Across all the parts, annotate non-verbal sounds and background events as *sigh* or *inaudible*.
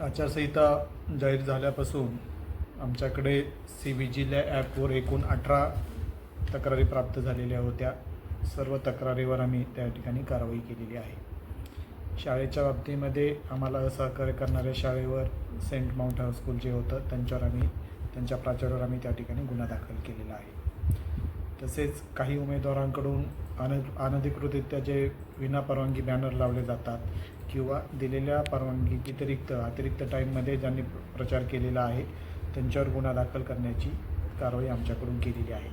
आचारसंहिता जाहीर झाल्यापासून आमच्याकडे सी व्ही जिल्हा ॲपवर एकूण अठरा तक्रारी प्राप्त झालेल्या होत्या. सर्व तक्रारीवर आम्ही त्या ठिकाणी कारवाई केलेली आहे. शाळेच्या बाबतीमध्ये आम्हाला सहकार्य करणाऱ्या शाळेवर सेंट माउंट हायस्कूल जे होतं त्यांच्यावर आम्ही त्यांच्या प्राचार्यावर आम्ही त्या ठिकाणी गुन्हा दाखल केलेला आहे. तसेच काही उमेदवारांकडून अन अनधिकृतरित्या जे विनापरवानगी बॅनर लावले जातात किंवा दिलेल्या परवानगी व्यतिरिक्त अतिरिक्त टाईममध्ये ज्यांनी प्रचार केलेला आहे त्यांच्यावर गुन्हा दाखल करण्याची कारवाई आमच्याकडून केलेली आहे.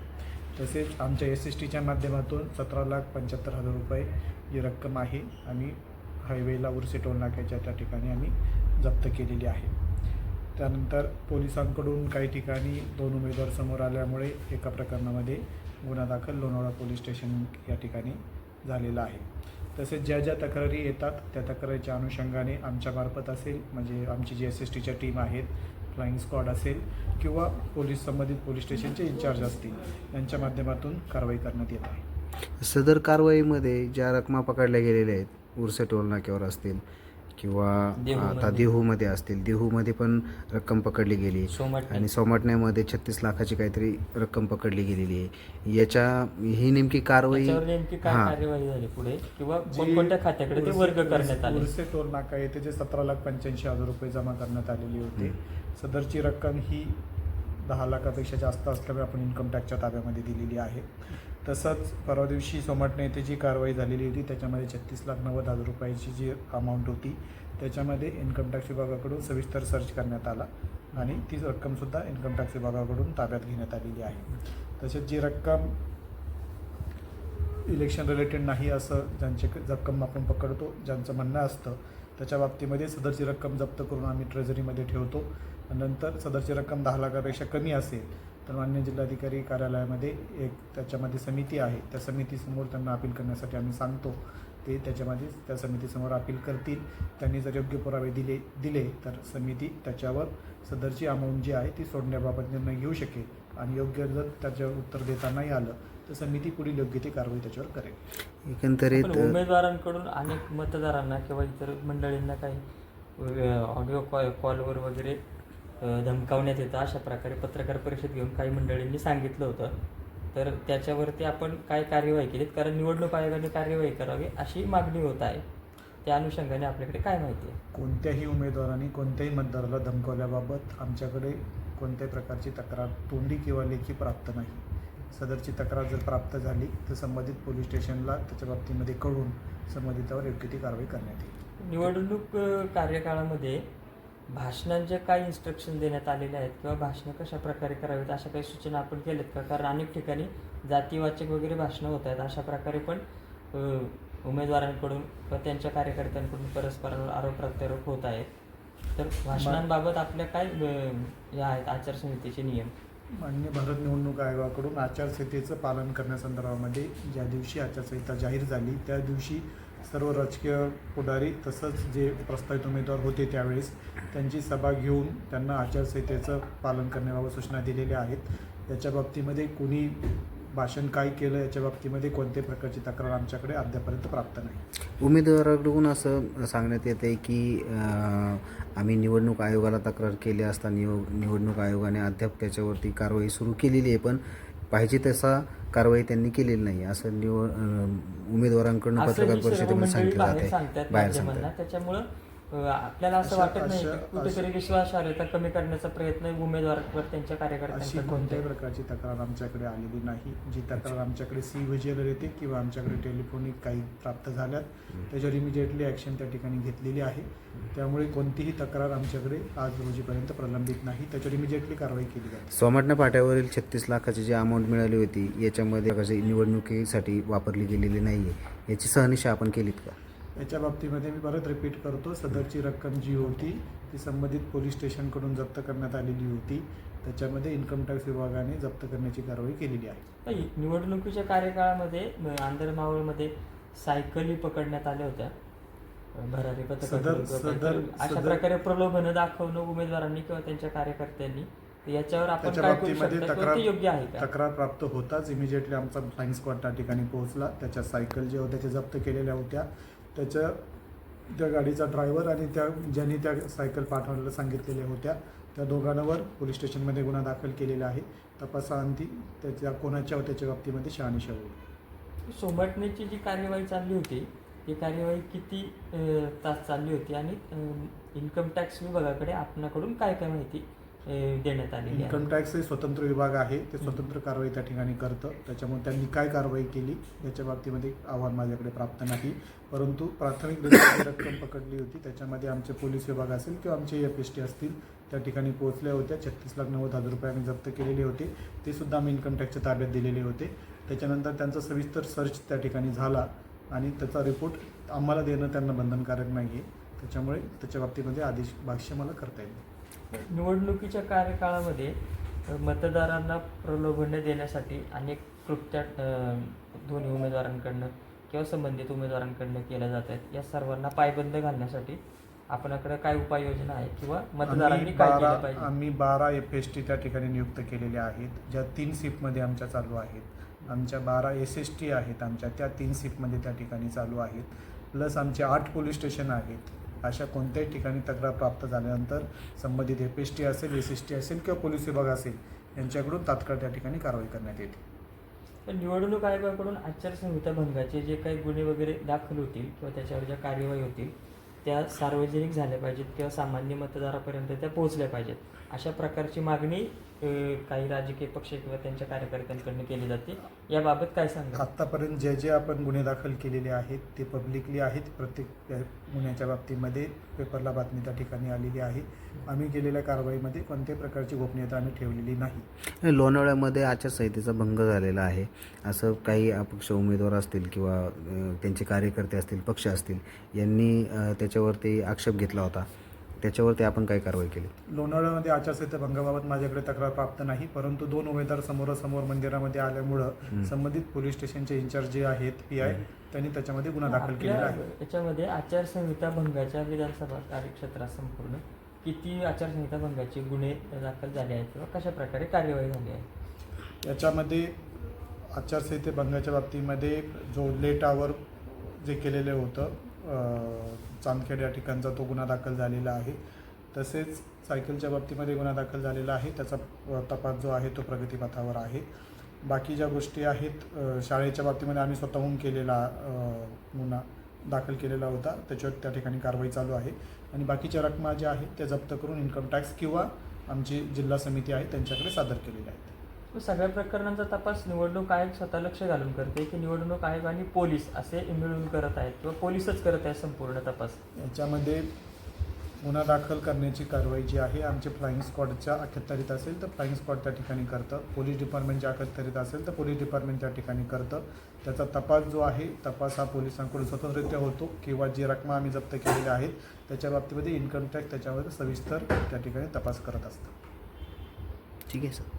तसेच आमच्या एस एस टीच्या माध्यमातून सतरा लाख पंच्याहत्तर हजार रुपये जी रक्कम आहे. आम्ही हायवेला उर्से टोल नाक्याच्या त्या ठिकाणी आम्ही जप्त केलेली आहे. त्यानंतर पोलिसांकडून काही ठिकाणी दोन उमेदवार समोर आल्यामुळे एका प्रकरणामध्ये गुन्हा दाखल लोणावळा पोलीस स्टेशन या ठिकाणी झालेला आहे. तसेच ज्या ज्या तक्रारी येतात त्या तक्रारीच्या अनुषंगाने आमच्यामार्फत असेल म्हणजे आमची जी एस एस टीच्या टीम आहेत फ्लाईंग स्क्वॉड असेल किंवा पोलीस संबंधित पोलीस स्टेशनचे इन्चार्ज असतील यांच्या माध्यमातून कारवाई करण्यात येत आहे. सदर कारवाईमध्ये ज्या रकमा पकडल्या गेलेल्या आहेत उर्से टोल नाक्यावर असतील किंवा. आता देहूमध्ये असतील. देहूमध्ये पण रक्कम पकडली गेली. आणि सोमाटण्यामध्ये छत्तीस लाखाची काहीतरी रक्कम पकडली गेलेली आहे. याच्या ही नेमकी कारवाई त्याच्यावर नेमकी काय हां. कार्यवाही झाली पुढे? किंवा खात्याकडे ते वर्ग करण्यात आले? टोल नाका येथे जे सतरा लाख पंच्याऐंशी हजार रुपये जमा करण्यात आलेली होती. सदरची रक्कम ही दहा लाखापेक्षा जास्त असल्यामुळे आपण इन्कम टॅक्सच्या ताब्यामध्ये दिलेली आहे. तसंच परवा दिवशी सोमटणे येथे जी कारवाई झालेली होती त्याच्यामध्ये छत्तीस लाख नव्वद हजार रुपयाची जी अमाऊंट होती त्याच्यामध्ये इन्कम टॅक्स विभागाकडून सविस्तर सर्च करण्यात आला आणि ती रक्कमसुद्धा इन्कम टॅक्स विभागाकडून ताब्यात घेण्यात आलेली आहे. तसेच जी रक्कम इलेक्शन रिलेटेड नाही असं ज्यांचे रक्कम आपण पकडतो ज्यांचं म्हणणं असतं त्याच्या बाबतीमध्ये सदरची रक्कम जप्त करून आम्ही ट्रेझरीमध्ये ठेवतो. नंतर सदरची रक्कम दहा लाखापेक्षा कमी असेल तर मान्य जिल्हाधिकारी कार्यालयामध्ये एक त्याच्यामध्ये समिती आहे. त्या समितीसमोर त्यांना अपील करण्यासाठी आम्ही सांगतो. ते त्याच्यामध्ये त्या समितीसमोर अपील करतील. त्यांनी जर योग्य पुरावे दिले दिले तर समिती त्याच्यावर सदरची अमाऊंट जी आहे ती सोडण्याबाबत निर्णय घेऊ शकेल आणि योग्य जर त्याच्यावर उत्तर देता नाही आलं तर समिती पुढील योग्य ती कारवाई त्याच्यावर करेल. एकंदरीत उमेदवारांकडून अनेक मतदारांना किंवा इतर मंडळींना काही ऑडिओ कॉल कॉलवर वगैरे धमकावण्यात येतं. अशा प्रकारे पत्रकार परिषद घेऊन काही मंडळींनी सांगितलं होतं. तर त्याच्यावरती आपण काय कार्यवाही केलीत? कारण निवडणूक आयोगाने कार्यवाही करावी अशी मागणी होत आहे. त्या अनुषंगाने आपल्याकडे काय माहिती आहे? कोणत्याही उमेदवारांनी कोणत्याही मतदाराला धमकावल्याबाबत आमच्याकडे कोणत्याही प्रकारची तक्रार तोंडी किंवा लेखी प्राप्त नाही. सदरची तक्रार जर प्राप्त झाली तर संबंधित पोलीस स्टेशनला त्याच्या बाबतीमध्ये कळून संबंधितावर योग्य ती कारवाई करण्यात येईल. निवडणूक कार्यकाळामध्ये भाषणांचे काय इन्स्ट्रक्शन देण्यात आलेले आहेत किंवा भाषणं कशा प्रकारे करावीत अशा काही सूचना आपण केल्यात का? कारण अनेक ठिकाणी जातीवाचक वगैरे भाषणं होत आहेत. अशा प्रकारे पण उमेदवारांकडून व त्यांच्या कार्यकर्त्यांकडून परस्परांवर आरोप प्रत्यारोप होत आहेत. तर भाषणांबाबत आपल्या काय या आहेत आचारसंहितेचे नियम? मान्य भारत निवडणूक आयोगाकडून आचारसंहितेचं पालन करण्यासंदर्भामध्ये ज्या दिवशी आचारसंहिता जाहीर झाली त्या दिवशी सर्व राजकीय पुढारी तसंच जे प्रस्तावित उमेदवार होते त्यावेळेस त्यांची सभा घेऊन त्यांना आचारसंहितेचं पालन करण्याबाबत सूचना दिलेल्या आहेत. याच्या बाबतीमध्ये कुणी भाषण काय केलं याच्या बाबतीमध्ये कोणत्याही प्रकारची तक्रार आमच्याकडे अद्यापर्यंत प्राप्त नाही. उमेदवाराकडून असं सांगण्यात येत आहे की आम्ही निवडणूक आयोगाला तक्रार केली असता निव निवडणूक आयोगाने अद्याप त्याच्यावरती कारवाई सुरू केलेली आहे. पण पाहिजे तसा कारवाई त्यांनी केलेली नाही असं निवड उमेदवारांकडून पत्रकार परिषदेमध्ये सांगितलं जात आहे बाहेर सांगतात. त्याच्यामुळं आपल्याला असं वाटत नाही की अशा- कुठेतरी विश्वासार्हता कमी करण्याचा प्रयत्न उमेदवारांवर त्यांच्या अशी कार्यकर्त्यांकडून कोणत्याही. प्रकारची तक्रार आमच्याकडे आलेली नाही. जी तक्रार आमच्याकडे सी व्हिज्युअलर येते किंवा आमच्याकडे टेलिफोनिक काही प्राप्त झाल्यात त्याच्यावर इमिजिएटली ॲक्शन त्या ठिकाणी घेतलेली आहे. त्यामुळे कोणतीही तक्रार आमच्याकडे आज रोजीपर्यंत प्रलंबित नाही. त्याच्यावर इमिजिएटली कारवाई केली जाते सोमाटणा फाट्यावरील छत्तीस लाखाची जी अमाऊंट मिळाली होती याच्यामध्ये कशी निवडणुकीसाठी वापरली गेलेली नाही आहे याची सहनिशा आपण केलीत का? याच्या बाबतीमध्ये मी परत रिपीट करतो. सदरची रक्कम जी होती ती संबंधित पोलीस स्टेशनकडून जप्त करण्यात आलेली होती. त्याच्यामध्ये इन्कम टॅक्स विभागाने जप्त करण्याची कारवाई केलेली आहे. नाही, निवडणुकीच्या कार्यकाळामध्ये आंध्रमावळमध्ये सायकली पकडण्यात आल्या होत्या. भरारी पथक सदर- सदर- अशा प्रकारे प्रलोभनं दाखवणं उमेदवारांनी किंवा त्यांच्या कार्यकर्त्यांनी याच्यावर आपण तक्रार योग्य आहे तक्रार प्राप्त होताच इमिजिएटली आमचा फ्लाईंग स्क्वॉड त्या ठिकाणी पोहोचला. त्याच्या सायकल जे होत्या त्या जप्त केलेल्या होत्या. त्याच्या त्या गाडीचा ड्रायव्हर आणि त्या ज्यांनी त्या सायकल पाठवण्याला सांगितलेल्या होत्या त्या दोघांवर पोलीस स्टेशनमध्ये गुन्हा दाखल केलेला आहे. तपासाअंती त्याच्या कोणाच्या त्याच्या बाबतीमध्ये शहानिशा होईल. सोमटण्याची जी कार्यवाही चालली होती ही कार्यवाही किती तास चालली होती आणि इन्कम टॅक्स विभागाकडे आपणाकडून काय काय माहिती देण्यात आलेली इन्कम टॅक्स हे स्वतंत्र विभाग आहे. ते स्वतंत्र कारवाई त्या ठिकाणी करतं. त्याच्यामुळे त्यांनी काय कारवाई केली याच्या बाबतीमध्ये आव्हान माझ्याकडे प्राप्त नाही. परंतु प्राथमिक *coughs* रक्कम पकडली होती. त्याच्यामध्ये आमचे पोलीस विभाग असेल किंवा आमचे एफ एस टी असतील त्या ठिकाणी पोहोचल्या होत्या. छत्तीस लाख नव्वद हजार रुपये आम्ही जप्त केलेले होते. ते सुद्धा आम्ही इन्कम टॅक्सच्या ताब्यात दिलेले होते. त्याच्यानंतर त्यांचा सविस्तर सर्च त्या ठिकाणी झाला आणि त्याचा रिपोर्ट आम्हाला देणं त्यांना बंधनकारक नाही आहे त्याच्यामुळे त्याच्या बाबतीमध्ये आदेश भाष्य मला करता येईल. निवडणुकीच्या कार्यकाळामध्ये मतदारांना प्रलोभन देण्यासाठी अनेक कृत्या दोन्ही उमेदवारांकडनं किंवा संबंधित उमेदवारांकडनं केल्या जात आहेत. या सर्वांना पायबंद घालण्यासाठी आपणाकडे काय उपाययोजना आहे किंवा मतदारांनी काय केलं पाहिजे? आम्ही बारा एफ एस टी त्या ठिकाणी नियुक्त केलेल्या आहेत ज्या तीन सीपमध्ये आमच्या चालू आहेत. आमच्या बारा एस एस टी आहेत आमच्या त्या तीन सीपमध्ये त्या ठिकाणी चालू आहेत. प्लस आमचे आठ पोलीस स्टेशन आहेत. अशा कोणत्याही ठिकाणी तक्रार प्राप्त झाल्यानंतर संबंधित एफ एस टी असेल एस एस टी असेल किंवा पोलीस विभाग असेल यांच्याकडून तात्काळ त्या ठिकाणी कारवाई करण्यात येते. पण निवडणूक आयोगाकडून आचारसंहिता भंगाचे जे काही गुन्हे वगैरे दाखल होतील किंवा त्याच्यावर ज्या कार्यवाही होतील त्या सार्वजनिक झाल्या पाहिजेत किंवा सामान्य मतदारापर्यंत त्या पोहोचल्या पाहिजेत. अशा प्रकारची मागणी काही राजकीय पक्ष किंवा त्यांच्या कार्यकर्त्यांकडून केली जाते. याबाबत काय सांगा आत्तापर्यंत जे जे आपण गुन्हे दाखल केलेले आहेत ते पब्लिकली आहेत. प्रत्येक गुन्ह्याच्या बाबतीमध्ये पेपरला बातमी त्या ठिकाणी आलेली आहे. आम्ही केलेल्या कारवाईमध्ये कोणत्याही प्रकारची गोपनीयता आम्ही ठेवलेली नाही. लोणावळ्यामध्ये आचारसंहितेचा भंग झालेला आहे. असं काही अपक्ष उमेदवार असतील किंवा त्यांचे कार्यकर्ते असतील पक्ष असतील यांनी त्याच्यावरती आक्षेप घेतला होता. त्याच्यावरती आपण काय कारवाई केली? लोणावळ्यामध्ये आचारसंहिता भंगाबाबत माझ्याकडे तक्रार प्राप्त नाही परंतु दोन उमेदवार समोरासमोर मंदिरामध्ये आल्यामुळं संबंधित पोलीस स्टेशनचे इन्चार्ज जे आहेत पी आय त्यांनी त्याच्यामध्ये गुन्हा दाखल केलेला आहे. याच्यामध्ये आचारसंहिता भंगाच्या विधानसभा कार्यक्षेत्रात संपूर्ण किती आचारसंहिता भंगाचे गुन्हे दाखल झाले आहेत किंवा कशा प्रकारे कार्यवाही झाली आहे? याच्यामध्ये आचारसंहिते भंगाच्या बाबतीमध्ये जो टावर जे केलेलं होतं चांदखेड या ठिकाणचा तो गुन्हा दाखल झालेला आहे. तसेच सायकलच्या बाबतीमध्ये गुन्हा दाखल झालेला आहे. त्याचा तपास जो आहे तो प्रगतीपथावर आहे. बाकी ज्या गोष्टी आहेत शाळेच्या बाबतीमध्ये आम्ही स्वतःहून केलेला गुन्हा दाखल केलेला होता. त्याच्यावर त्या ठिकाणी कारवाई चालू आहे. आणि बाकीच्या रकमा ज्या आहेत त्या जप्त करून इन्कम टॅक्स किंवा आमची जिल्हा समिती आहे त्यांच्याकडे सादर केलेल्या आहेत. सगळ्या प्रकरणांचा तपास निवडणूक आयोग स्वतः लक्ष घालून करते की निवडणूक आयोग आणि पोलीस असे मिळून करत आहेत किंवा पोलीसच करत आहेत संपूर्ण तपास? याच्यामध्ये गुन्हा दाखल करण्याची कारवाई जी आहे आमचे फ्लाईंग स्क्वॉडच्या अखत्यारीत असेल तर फ्लाईंग स्क्वॉड त्या ठिकाणी करतं. पोलीस डिपार्टमेंटच्या अखत्यारीत असेल तर पोलीस डिपार्टमेंट त्या ठिकाणी करतं. त्याचा तपास जो आहे तपास हा पोलिसांकडून स्वतंत्ररित्या होतो किंवा जी रकमा आम्ही जप्त केलेल्या आहेत त्याच्या बाबतीमध्ये इन्कम टॅक्स त्याच्यावर सविस्तर त्या ठिकाणी तपास करत असतं ठीक आहे सर.